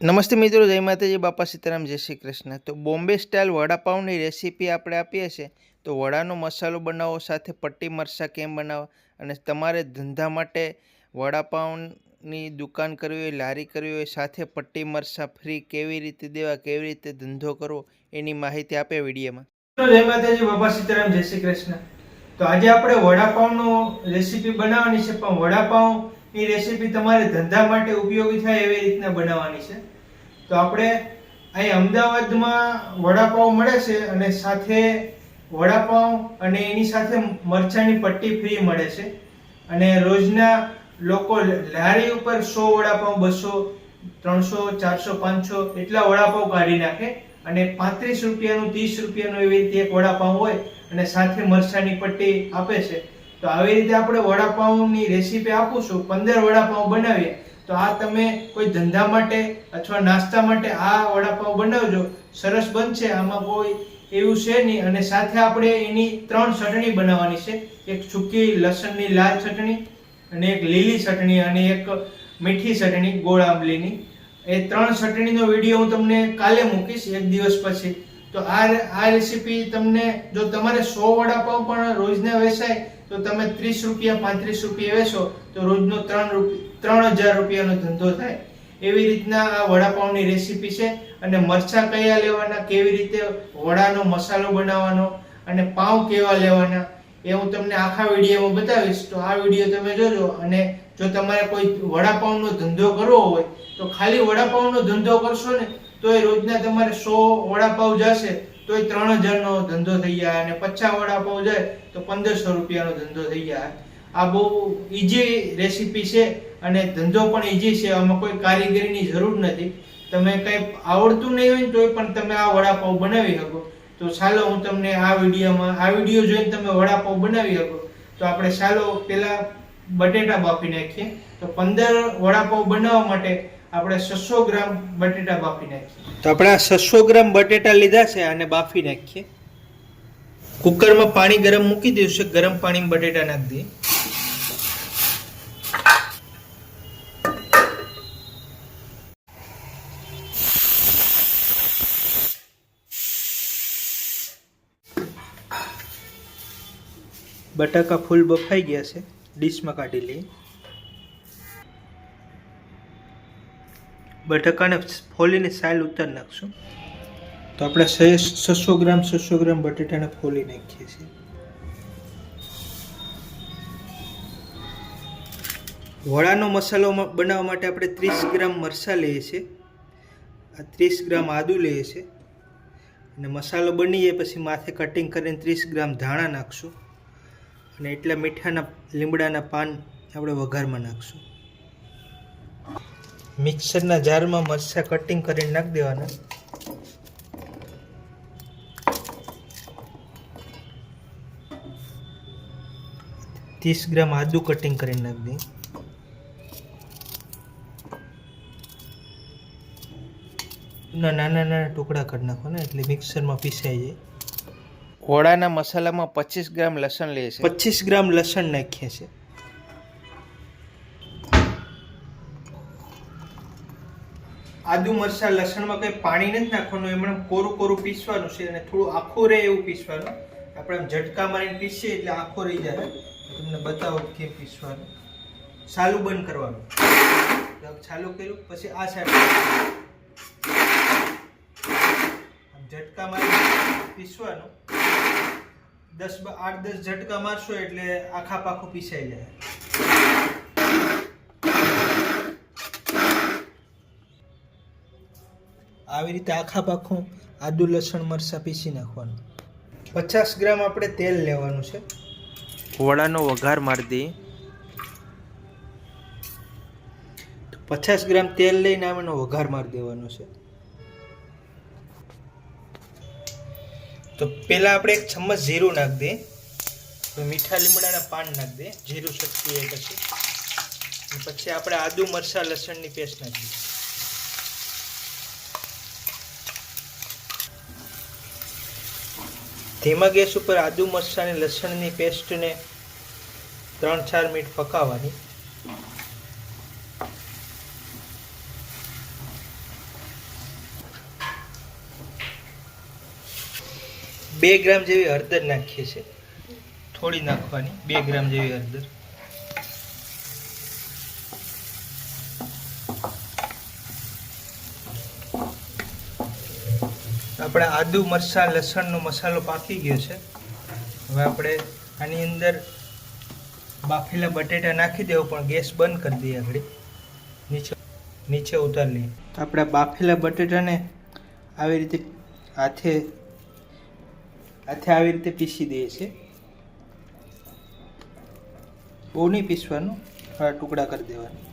નમસ્તે મિત્રો, જય માતાજી, બાપા સીતારામ, જય શ્રી કૃષ્ણ. તો બોમ્બે સ્ટાઇલ વડાપાઉંની રેસીપી આપણે આપીએ છીએ. તો વડાનો મસાલો બનાવો, સાથે પટ્ટી મરચાં કેમ બનાવવા અને તમારે ધંધા માટે વડાપાઉંની દુકાન કરવી હોય, લારી કરવી હોય, સાથે પટ્ટી મરચાં ફ્રી કેવી રીતે દેવા, કેવી રીતે ધંધો કરવો, એની માહિતી આપે વિડીયોમાં. જય માતાજી, બાપા સીતારામ, જય શ્રી કૃષ્ણ. તો આજે આપણે વડાપાઉંનો રેસીપી બનાવવાની છે, પણ વડાપાઉંની રેસીપી તમારે ધંધા માટે ઉપયોગી થાય એવી રીતના બનાવવાની છે. તો આપણે અહીં અમદાવાદમાં વડાપાઉં મળે છે અને સાથે વડાપાઉં અને એની સાથે મરચાંની પટ્ટી ફ્રી મળે છે. અને રોજના લોકો લારી ઉપર સો વડાપાઉં બસો, ત્રણસો, ચારસો, પાંચસો એટલા વડાપાઉં કાઢી નાખે અને પાંત્રીસ રૂપિયાનું, ત્રીસ રૂપિયાનું એવી રીતે એક વડાપાઉં હોય અને સાથે મરચાંની પટ્ટી આપે છે. તો આવી રીતે આપણે વડાપાઉંની રેસીપી આપું પંદર વડાપાઉં બનાવીએ. તો આ તમે કોઈ ધંધા માટે અથવા નાસ્તા માટે આ વડાપાઉં બનાવજો. સરસ બનશે. આમાં કોઈ એવું છે નહીં. અને સાથે આપણે એની ત્રણ ચટણી બનાવવાની છે. એક સૂકી લસણની લાલ ચટણી અને એક લીલી ચટણી અને એક મીઠી ચટણી, ગોળ આંબલીની. એ ત્રણ ચટણીનો વીડિયો હું તમને કાલે મૂકીશ, એક દિવસ પછી. તો આ આ રેસીપી તમને જો તમારે સો વડાપાઉં પણ રોજના વેચાય તો તમે ત્રીસ રૂપિયા, પાંત્રીસ રૂપિયા વેચો, તો રોજનો ત્રણ ત્રણ હજાર રૂપિયાનો ધંધો થાય. એવી રીતના આ વડાપાઉંની રેસીપી છે અને મરચાં કયા લેવાના, કેવી રીતે વડાનો મસાલો બનાવવાનો અને પાઉં કેવા લેવાના, એ હું તમને આખા વિડીયોમાં બતાવીશ. તો આ વીડિયો તમે જોજો અને જો તમારે કોઈ વડાપાઉંનો ધંધો કરવો હોય, તો ખાલી વડાપાઉંનો ધંધો કરશો ને, તો એ રોજના તમારે સો વડાપાઉં જશે. તો એ ત્રણ હજારનો ધંધો થઈ જાય અને પચાસ વડાપાઉં જાય તો પંદરસો રૂપિયાનો ધંધો થઈ જાય આ બહુ ઈજી રેસીપી છે અને ધંધો પણ ઈજી છે, આમાં કોઈ કારીગરીની જરૂર નથી. તમે કંઈ આવડતું નહીં હોય તોય પણ તમે આ વડાપાઉં બનાવી શકો. તો ચાલો હું તમને આ વિડીયોમાં, આ વીડિયો જોઈને તમે વડાપાઉં બનાવી શકો. તો આપણે ચાલો પહેલાં બટેટા બાફી નાખીએ. તો પંદર વડાપાઉં બનાવવા માટે આપણે 600 ગ્રામ બટેટા બાફી નાખીએ. તો આપણે આ 600 ગ્રામ બટેટા લીધા છે અને બાફી નાખીએ. કુકરમાં પાણી ગરમ મૂકી દઈશું છે. ગરમ પાણીમાં બટેટા નાખી દઈએ. બટાકા ફૂલ બફાઈ ગયા છે. ડીશમાં કાઢી લઈએ. બટાકાને ફોલીને સાયલ ઉતારી નાખશું. તો આપણે છસો ગ્રામ છસો ગ્રામ બટેટાને ફોલી નાખીએ છીએ. વડાનો મસાલો બનાવવા માટે આપણે ત્રીસ ગ્રામ મરચાં લઈએ છીએ. આ ત્રીસ ગ્રામ આદુ લઈએ છીએ. અને મસાલો બની જાય પછી માથે કટિંગ કરીને ત્રીસ ગ્રામ ધાણા નાખશું. અને એટલા મીઠાના લીમડાના પાન આપણે વઘારમાં નાખશું. મિક્સરના જારમાં મરચાં કટિંગ કરીને નાખી દેવાના. ત્રીસ ગ્રામ આદુ કટિંગ કરીને નાખી દઈએ. ના નાના નાના ટુકડા કરી નાખો ને એટલે મિક્સરમાં પીસાઈ જાય. ઘોડાના મસાલામાં પચીસ ગ્રામ લસણ લઈએ છીએ પચીસ ગ્રામ લસણ નાખીએ છીએ. આદુ મરચાં લસણમાં કંઈ પાણી નથી નાખવાનું, એમણે કોરું કોરું પીસવાનું છે અને થોડું આખું રહે એવું પીસવાનું. આપણે આમ ઝટકા મારીને પીસીએ એટલે આખો રહી જાય. તમને બતાવો કેમ પીસવાનું. સાલું બંધ કરવાનું. છાલું કર્યું, પછી આ સાઈડ. ઝટકા મારી પીસવાનું. દસ આઠ, દસ ઝટકા મારશો એટલે આખા પાખું પીસાઈ જાય. આવી રીતે આખા પાખું આદુ લસણ મરચાં પીસી નાખવાનું. પચાસ ગ્રામ આપણે તેલ લેવાનું છે. વડાનો વઘાર મારી દઈએ. પચાસ ગ્રામ તેલ લઈને આનો વઘાર મારી દેવાનો છે. તો પહેલાં આપણે એક ચમચ જીરું નાખી દઈએ. તો મીઠા લીમડાના પાન નાખી દઈએ. જીરું શક્તિ એ પછી. પછી આપણે આદુ મરચાં લસણની પેસ્ટ નાખી ધીમા ગેસ ઉપર આદુ મરચાંની લસણની પેસ્ટને ત્રણ ચાર મિનિટ પકાવવાની. બે ગ્રામ જેવી હળદર નાખીએ છીએ. થોડી નાખવાની, બે ગ્રામ જેવી હળદર. આપણે આદુ, મરચાં, લસણનો મસાલો પાકી ગયો છે. હવે આપણે આની અંદર બાફેલા બટેટા નાખી દેવો, પણ ગેસ બંધ કરી દઈએ આગળ. નીચે નીચે ઉતારી લઈએ. આપણે બાફેલા બટેટાને આવી રીતે હાથે હાથે આવી રીતે પીસી દઈએ છીએ. બહુ નહીં પીસવાનું, થોડા ટુકડા કરી દેવાના.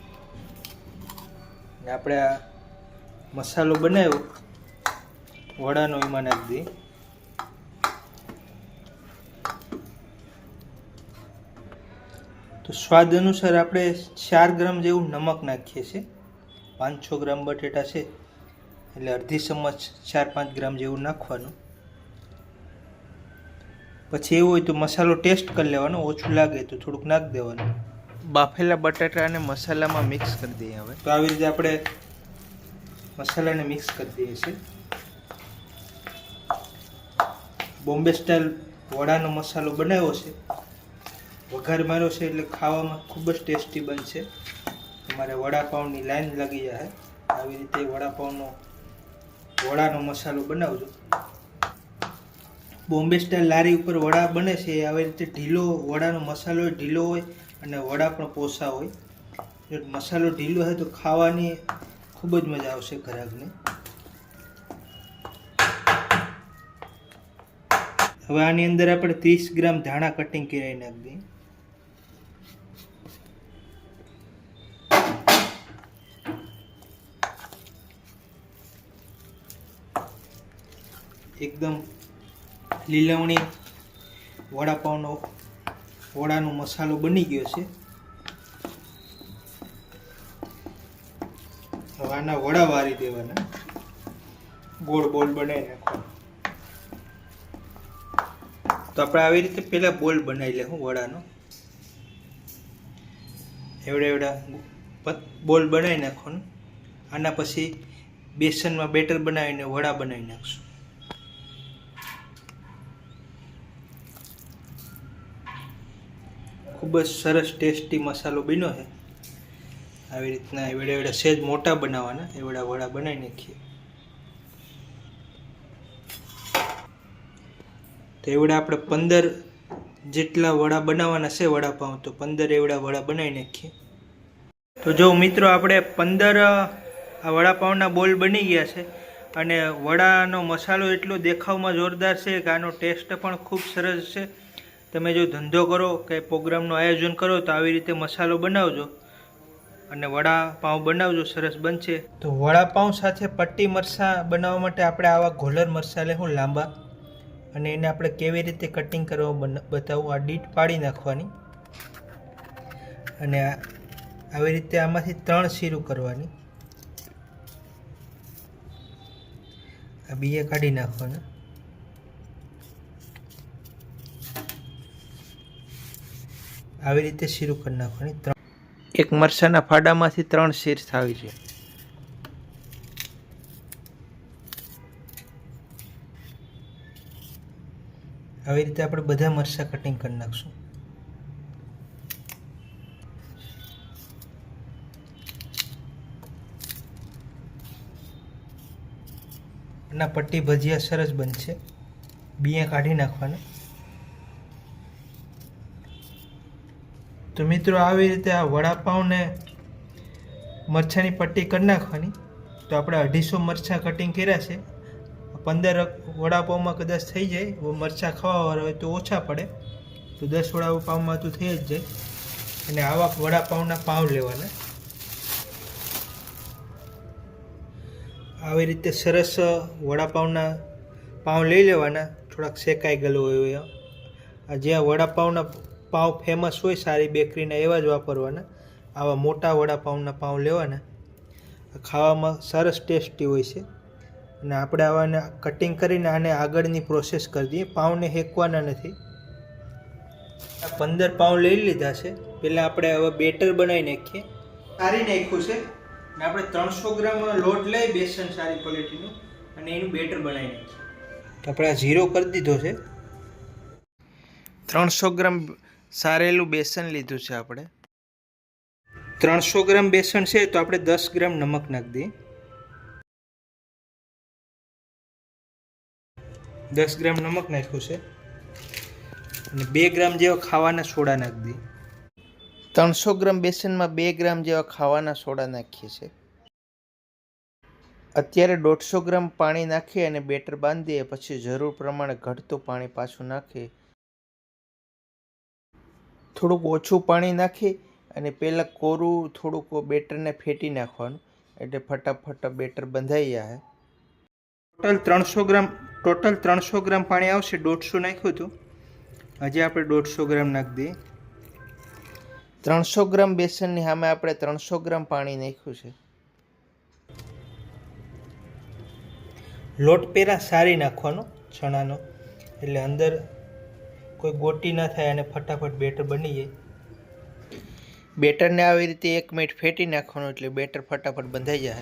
આપણે આ મસાલો બનાવ્યો. વડાનો એમાં નાખી દઈએ તો સ્વાદ અનુસાર આપણે ચાર ગ્રામ જેવું નમક નાખીએ છીએ. પાંચસો ગ્રામ બટેટા છે એટલે અડધી ચમચ ચાર પાંચ ગ્રામ જેવું નાખવાનું. પછી એવું હોય તો મસાલો ટેસ્ટ કરી લેવાનો ઓછું લાગે તો થોડુંક નાખી દેવાનું. બાફેલા બટાટાને મસાલામાં મિક્સ કરી દઈએ હવે. તો આવી રીતે આપણે મસાલાને મિક્સ કરી દઈએ છીએ. બોમ્બે સ્ટાઇલ વડાનો મસાલો બનાવ્યો છે. વઘાર માર્યો છે એટલે ખાવામાં ખૂબ જ ટેસ્ટી બનશે. તમારે વડાપાઉંની લાઈન લાગી જાય. આવી રીતે વડાપાઉંનો વડાનો મસાલો બનાવજો. બોમ્બે સ્ટાઇલ લારી ઉપર વડા બને છે. એ આવી રીતે ઢીલો વડાનો મસાલો ઢીલો હોય અને વડા પણ પોસા હોય. મસાલો ઢીલો હોય તો ખાવાની ખૂબ જ મજા આવશે ગ્રાહકને હવે આની અંદર આપણે ત્રીસ ગ્રામ ધાણા કટિંગ કરી નાખી એકદમ લીલવણી વડાપાવનો, વડાનો મસાલો બની ગયો છે. હવે આના વડા વારી દેવાના. ગોળ બોલ બનાવી નાખવાના. તો આપણે આવી રીતે પહેલાં બોલ બનાવી લેવું વડાનો. એવડા એવડા બોલ બનાવી નાખવાનું. આના પછી બેસનમાં બેટર બનાવીને વડા બનાવી નાખશું. ખૂબ જ સરસ ટેસ્ટી મસાલો બન્યો છે. આવી રીતના એવડા એવડા સહેજ મોટા બનાવવાના, એવડા વડા બનાવી નાખીએ. તો એવડા આપણે પંદર જેટલા વડા બનાવવાના છે વડાપાઉં, તો પંદર એવડા વડા બનાવી નાખીએ. તો જો મિત્રો આપણે પંદર આ વડાપાઉંના બોલ બની ગયા છે અને વડાનો મસાલો એટલો દેખાવમાં જોરદાર છે કે આનો ટેસ્ટ પણ ખૂબ સરસ છે. તમે જો ધંધો કરો કે પ્રોગ્રામનું આયોજન કરો, તો આવી રીતે મસાલો બનાવજો અને વડાપાઉં બનાવજો, સરસ બનશે. તો વડાપાઉં સાથે પટ્ટી મરચાં બનાવવા માટે આપણે આવા ઘોલર મરચાં લેવું લાંબા. અને એને આપણે કેવી રીતે કટિંગ કરવા બતાવવું આ ડીટ પાડી નાખવાની. અને આવી રીતે આમાંથી ત્રણ શીરું કરવાની. આ બીએ કાઢી નાખવાના. આવી રીતે શીરું કરી નાખવાની. ત્રણ એક મરસાના ફાડામાંથી ત્રણ શીર થાવી છે આવી રીતે આપણે બધા મરચાં કટિંગ કરી નાખશું. ના પટ્ટી ભજીયા સરસ બનશે. બિયા કાઢી નાખવાના. તો મિત્રો આવી રીતે આ વડાપાઉંને મરચાંની પટ્ટી કરી નાખવાની. તો આપણે અઢીસો મરચાં કટિંગ કર્યા છે. પંદર વડાપાઉંમાં કદાચ થઈ જાય મરચાં ખાવાવાળા હોય તો ઓછા પડે. તો દસ વડાપાઉંમાં તો થઈ જ જાય. અને આવા વડાપાઉંના પાઉં લેવાના. આવી રીતે સરસ વડાપાઉંના પાઉં લઈ લેવાના. થોડાક શેકાઈ ગયેલું હોય આ જ્યાં વડાપાઉંના પાઉં ફેમસ હોય સારી બેકરીના એવા જ વાપરવાના. આવા મોટા વડાપાઉંના પાઉં લેવાના. ખાવામાં સરસ ટેસ્ટી હોય છે. અને આપણે આવાને કટિંગ કરીને આને આગળની પ્રોસેસ કરી દઈએ. પાઉને હેકવાના નથી. આ પંદર પાઉં લઈ લીધા છે. પહેલાં આપણે હવે બેટર બનાવી નાખીએ. સારી નાખ્યું છે. અને આપણે ત્રણસો ગ્રામ લોટ લઈ બેસન સારી ક્વોલિટીનું અને એનું બેટર બનાવી નાખીએ. તો આપણે આ ઝીરો કરી દીધો છે. ત્રણસો ગ્રામ સારેલું બેસન લીધું છે આપણે. ત્રણસો ગ્રામ બેસન છે તો આપણે દસ ગ્રામ નમક નાખી દઈએ. દસ ગ્રામ નમક નાખ્યું છે. અને બે ગ્રામ જેવા ખાવાના સોડા નાખી દઈએ. ત્રણસો ગ્રામ બેસનમાં બે ગ્રામ જેવા ખાવાના સોડા નાખીએ છીએ. અત્યારે દોઢસો ગ્રામ પાણી નાખી અને બેટર બાંધીએ, પછી જરૂર પ્રમાણે ઘટતું પાણી પાછું નાખી થોડુંક ઓછું પાણી નાખી અને પહેલાં કોરું થોડુંક બેટરને ફેટી નાખવાનું. એટલે ફટાફટ બેટર બંધાઈ જાય. ટોટલ ત્રણસો ગ્રામ, ટોટલ ત્રણસો ગ્રામ પાણી આવશે. દોઢસો નાખ્યું હતું. હજી આપણે દોઢસો ગ્રામ નાખી દઈએ. ત્રણસો ગ્રામ બેસનની સામે આપણે ત્રણસો ગ્રામ પાણી નાખ્યું છે. લોટ પેરા સારી નાખવાનો, ચણાનો. એટલે અંદર કોઈ ગોટી ના થાય અને ફટાફટ બેટર બની જાય. બેટરને આવી રીતે એક મિનિટ ફેટી નાખવાનું એટલે બેટર ફટાફટ બંધાઈ જાય.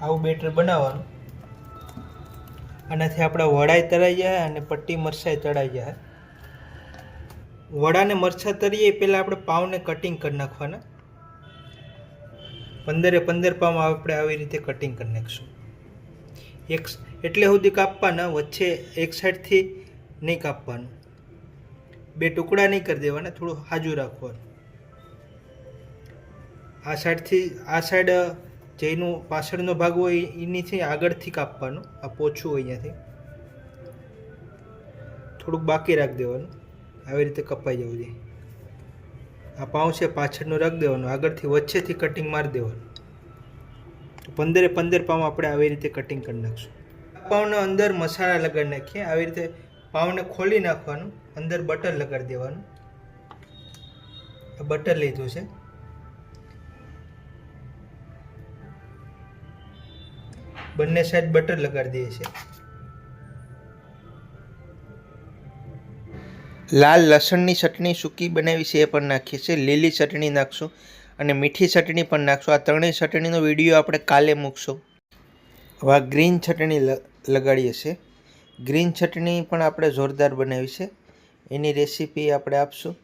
આવું બેટર બનાવવાનું. આનાથી આપણા વડાય તળાઈ જાય અને પટ્ટી મરચાઈ તળાઈ જાય. વડાને મરછા તળીએ પહેલાં આપણે પાવને કટિંગ કરી નાખવાના. પંદરે પંદર પાવ આપણે આવી રીતે કટિંગ કરી નાખીશું. એક એટલે સુધી કાપવાના, વચ્ચે એક સાઈડથી નહીં કાપવાનું. બે ટુકડા નહીં કરી દેવાના, થોડું હાજુ રાખવાનું. આ સાઈડથી, આ સાઈડ જેનું પાછળનો ભાગ હોય એનીથી આગળથી કાપવાનું. આ પોછું હોય અહીંયાથી. થોડુંક બાકી રાખી દેવાનું. આવી રીતે કપાઈ જવું જોઈએ. આ પાઉં છે, પાછળનું રાખી દેવાનું. આગળથી વચ્ચેથી કટિંગ મારી દેવાનું. પંદરે પંદર પાઉં આપણે આવી રીતે કટિંગ કરી નાખશું. પાઉંને અંદર મસાલા લગાડી નાખીએ. આવી રીતે પાઉંને ખોલી નાખવાનું. અંદર બટર લગાડી દેવાનું. બટર લીધું છે. બંને સાઈડ બટર લગાડી દઈએ છીએ. લાલ લસણની ચટણી સૂકી બનાવી છે એ પણ નાખીએ છીએ. લીલી ચટણી નાખશું અને મીઠી ચટણી પણ નાખશું. આ ત્રણેય ચટણીનો વીડિયો આપણે કાલે મૂકશું. હવે આ ગ્રીન ચટણી લગાડીએ છીએ. ગ્રીન ચટણી પણ આપણે જોરદાર બનાવી છે. એની રેસીપી આપણે આપશું.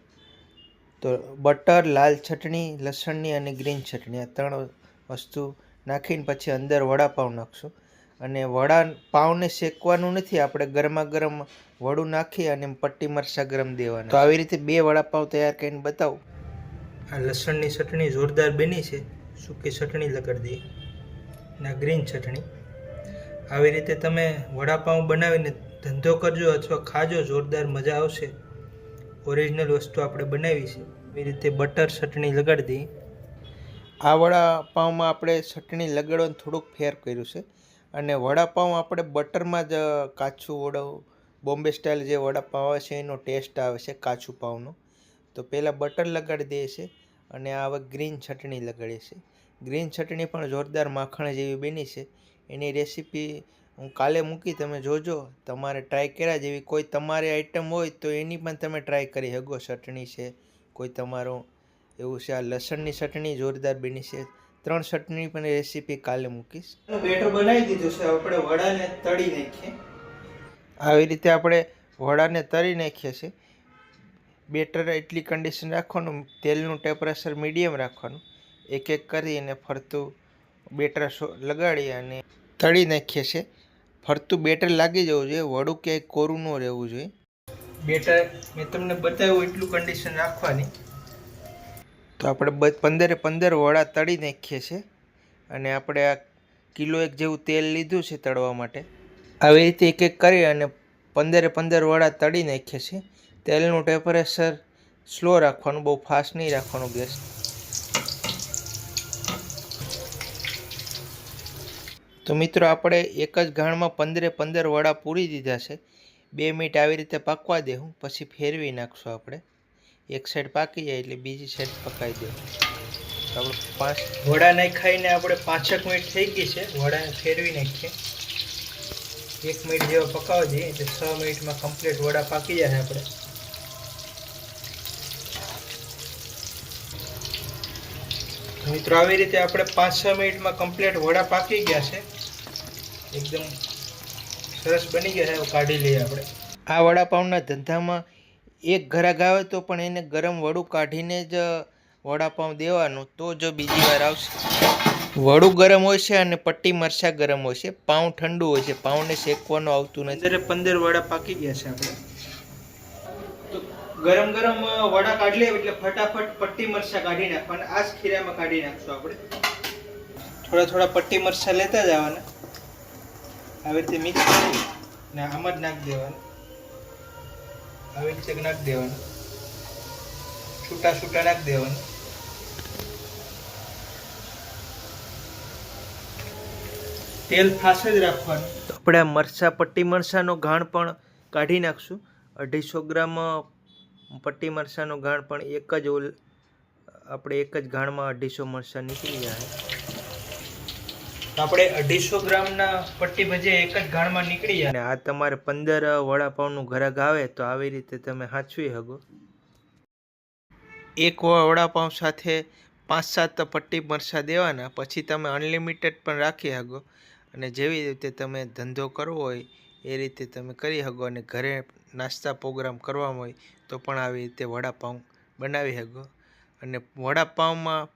તો બટર, લાલ ચટણી, લસણની અને ગ્રીન ચટણી આ ત્રણ વસ્તુ નાખીને પછી અંદર વડાપાઉં નાખશું. અને વડા પાઉંને શેકવાનું નથી, આપણે ગરમા ગરમ વડું નાખી અને પટ્ટી મરચાં ગરમ દેવાના. તો આવી રીતે બે વડાપાઉં તૈયાર કરીને બતાવું. આ લસણની ચટણી જોરદાર બની છે. સૂકી ચટણી લગાડી દઈએ? અને ગ્રીન ચટણી. આવી રીતે તમે વડાપાઉં બનાવીને ધંધો કરજો અથવા ખાજો, જોરદાર મજા આવશે. ઓરિજિનલ વસ્તુ આપણે બનાવી છે. એવી રીતે બટર ચટણી લગાડી દઈએ. આ વડાપાઉંમાં આપણે ચટણી લગાડવાનું થોડુંક ફેર કર્યું છે. અને વડાપાઉં આપણે બટરમાં જ કાચું વડો, બોમ્બે સ્ટાઇલ જે વડાપાઉં આવે છે, એનો ટેસ્ટ આવે છે કાચું પાઉંનો તો પહેલાં બટર લગાડી દઈએ છીએ અને હવે ગ્રીન ચટણી લગાડીએ છીએ ગ્રીન ચટણી પણ જોરદાર માખણ જેવી બની છે. એની રેસીપી હું કાલે મૂકી, તમે જોજો. તમારે ટ્રાય કર્યા જેવી કોઈ તમારી આઈટમ હોય તો એની પણ તમે ટ્રાય કરી શકો. ચટણી છે, કોઈ તમારો એવું છે આ લસણની ચટણી જોરદાર બની છે. ત્રણ ચટણી પણ રેસીપી કાલે મૂકીશ. બેટર બનાવી દીધું છે આપણે વડાને તળી નાખીએ. આવી રીતે આપણે વડાને તળી નાખીએ છીએ. બેટર એટલી કન્ડિશન રાખવાનું તેલનું ટેમ્પરેચર મીડિયમ રાખવાનું. એક એક કરી અને ફરતું બેટર લગાડી અને તળી નાખીએ છીએ. ફરતું બેટર લાગી જવું જોઈએ વડું ક્યાંય કોરું ન રહેવું જોઈએ. બેટર મેં તમને બતાવ્યું એટલું કન્ડિશન રાખવાની. તો આપણે પંદરે પંદર વડા તળી નાખીએ છીએ. અને આપણે આ કિલો એક જેવું તેલ લીધું છે તળવા માટે. આવી રીતે એક એક કરી અને પંદરે પંદર વડા તળી નાખીએ છીએ. તેલનું ટેમ્પરેચર સ્લો રાખવાનું, બહુ ફાસ્ટ નહીં રાખવાનું ગેસ. તો મિત્રો, આપણે એક જ ઘાણમાં પંદરે પંદર વડા પૂરી દીધા છે. બે મિનિટ આવી રીતે પાકવા દેવું, પછી ફેરવી નાખશું આપણે. એક સાઈડ પાકી જાય એટલે બીજી સાઈડ પકાવી દે. આપણે પાંચ વડા નાખાઈને ખાઈને આપણે પાંચેક મિનિટ થઈ ગઈ છે. વડાને ફેરવી નાખીએ. એક મિનિટ જેવા પકાવી દઈએ એટલે છ મિનિટમાં કમ્પ્લીટ વડા પાકી જાય આપણે. મિત્રો આવી રીતે આપણે પાંચ છ મિનિટમાં કમ્પ્લીટ વડા પાકી ગયા છે. એકદમ સરસ બની ગયા છે કાઢી લઈએ આપણે. આ વડાપાઉંના ધંધામાં એક ઘરાક આવે તો પણ એને ગરમ વડું કાઢીને જ વડાપાઉં દેવાનું. તો જો બીજી વાર આવશે. વડું ગરમ હોય છે અને પટ્ટી મરચા ગરમ હોય છે. પાઉં ઠંડુ હોય છે. પાઉંને શેકવાનું આવતું નથી. પંદરે પંદર વડા પાકી ગયા છે આપણે. ગરમ ગરમ વડા કાઢી લે એટલે ફટાફટ પટ્ટી મરચા કાઢી નાખવાના. આ જ ખીરામાં કાઢી નાખશું આપણે. થોડા થોડા પટ્ટી મરચા લેતા જવાના. આવી રીતે મિક્સ કરી આમાં જ નાખી દેવાના. આવી રીતે નાખી દેવાના. છૂટા છૂટા નાખી દેવાના. તેલ ફાસે જ રાખવાનું. આપણે મરચા, પટ્ટી મરચાંનો ઘાણ પણ કાઢી નાખશું. અઢીસો ગ્રામ પટ્ટી મરચાંનો ઘાણ પણ એક જ ઓલ, આપણે એક જ ઘાણમાં અઢીસો મરચાં નીકળી જાય. આપણે અઢીસો ગ્રામના પટ્ટી ભજીયા એક જ ગાળમાં નીકળી જાય. અને આ તમારે પંદર વડાપાઉંનું ઘરાક આવે તો આવી રીતે તમે સાચવી શકો. એક વડાપાઉં સાથે પાંચ સાત પટ્ટી મરસા દેવાના, પછી તમે અનલિમિટેડ પણ રાખી શકો. અને જેવી રીતે તમે ધંધો કરવો હોય, એ રીતે તમે કરી શકો. અને ઘરે નાસ્તા પ્રોગ્રામ કરવામાં હોય, તો પણ આવી રીતે વડાપાઉં બનાવી શકો. અને વડાપાઉંમાં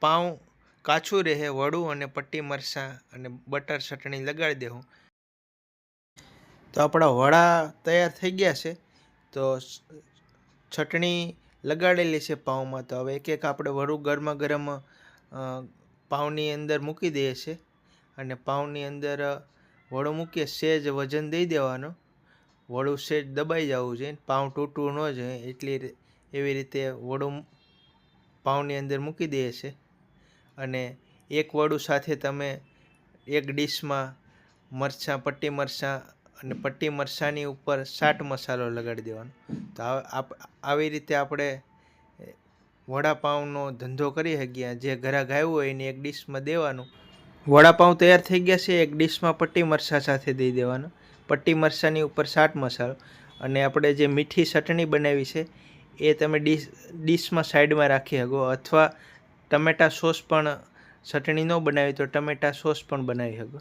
પાઉં કાચું રહે, વડું અને પટ્ટી મરચાં અને બટર ચટણી લગાડી દેવું. તો આપણા વડા તૈયાર થઈ ગયા છે. તો ચટણી લગાડેલી છે પાઉંમાં. તો હવે એક એક આપણે વડું ગરમા ગરમ પાઉંની અંદર મૂકી દઈએ છીએ અને પાઉંની અંદર વડું મૂકીએ, સેજ વજન દઈ દેવાનો. વડું સેજ દબાઈ જવું જોઈએ, પાઉં તૂટવું ન જોઈએ. એટલી એવી રીતે વડું પાઉંની અંદર મૂકી દઈએ છીએ. અને એક વડું સાથે તમે એક ડીશમાં મરચાં, પટ્ટી મરચાં અને પટ્ટી મરચાંની ઉપર ચાટ મસાલો લગાડી દેવાનો. તો આવી રીતે આપણે વડાપાઉંનો ધંધો કરી શકીએ. જે ઘરા ગાયું હોય એને એક ડીશમાં દેવાનું. વડાપાઉં તૈયાર થઈ ગયા છે, એક ડીશમાં પટ્ટી મરચાં સાથે દઈ દેવાનું. પટ્ટી મરચાંની ઉપર ચાટ મસાલો. અને આપણે જે મીઠી ચટણી બનાવી છે, એ તમે ડીશ, ડીશમાં સાઈડમાં રાખી શકો. અથવા ટમેટા સોસ પણ ચટણી ન બનાવી તો ટમેટા સોસ પણ બનાવી શકો.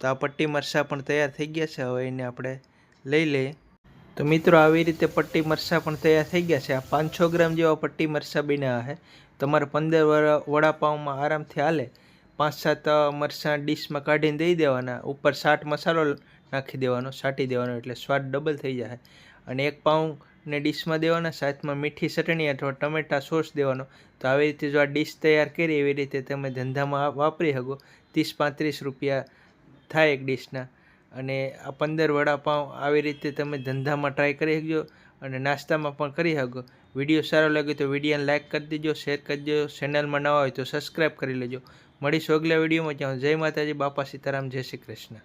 તો આ પટ્ટી મરચાં પણ તૈયાર થઈ ગયા છે. હવે એને આપણે લઈ લઈએ. તો મિત્રો, આવી રીતે પટ્ટી મરચાં પણ તૈયાર થઈ ગયા છે. આ પાંચસો ગ્રામ જેવા પટ્ટી મરચાં બન્યા છે. તમારે પંદર વડા વડાપાઉંમાં આરામથી હાલે. પાંચ સાત મરચાં ડીશમાં કાઢીને દઈ દેવાના. ઉપર સાટ મસાલો નાખી દેવાનો છાંટી દેવાનો, એટલે સ્વાદ ડબલ થઈ જાય. અને એક પાઉં ને ડીશમાં દેવાના, સાથમાં મીઠી ચટણી અથવા ટમેટા સોસ દેવાનો. તો આવી રીતે જો આ ડીશ તૈયાર કરી એવી રીતે તમે ધંધામાં વાપરી શકો. ત્રીસ પાંત્રીસ રૂપિયા થાય એક ડીશના. અને આ પંદર વડાપાઉં આવી રીતે તમે ધંધામાં ટ્રાય કરી શકજો અને નાસ્તામાં પણ કરી શકો. વીડિયો સારો લાગ્યો તો વિડીયોને લાઇક કરી દેજો, શેર કરી દેજો. ચેનલમાં નવા હોય તો સબસ્ક્રાઈબ કરી લેજો. મળીશું અગલા વિડીયોમાં. જ્યાં જય માતાજી, બાપા સીતારામ, જય શ્રી કૃષ્ણ.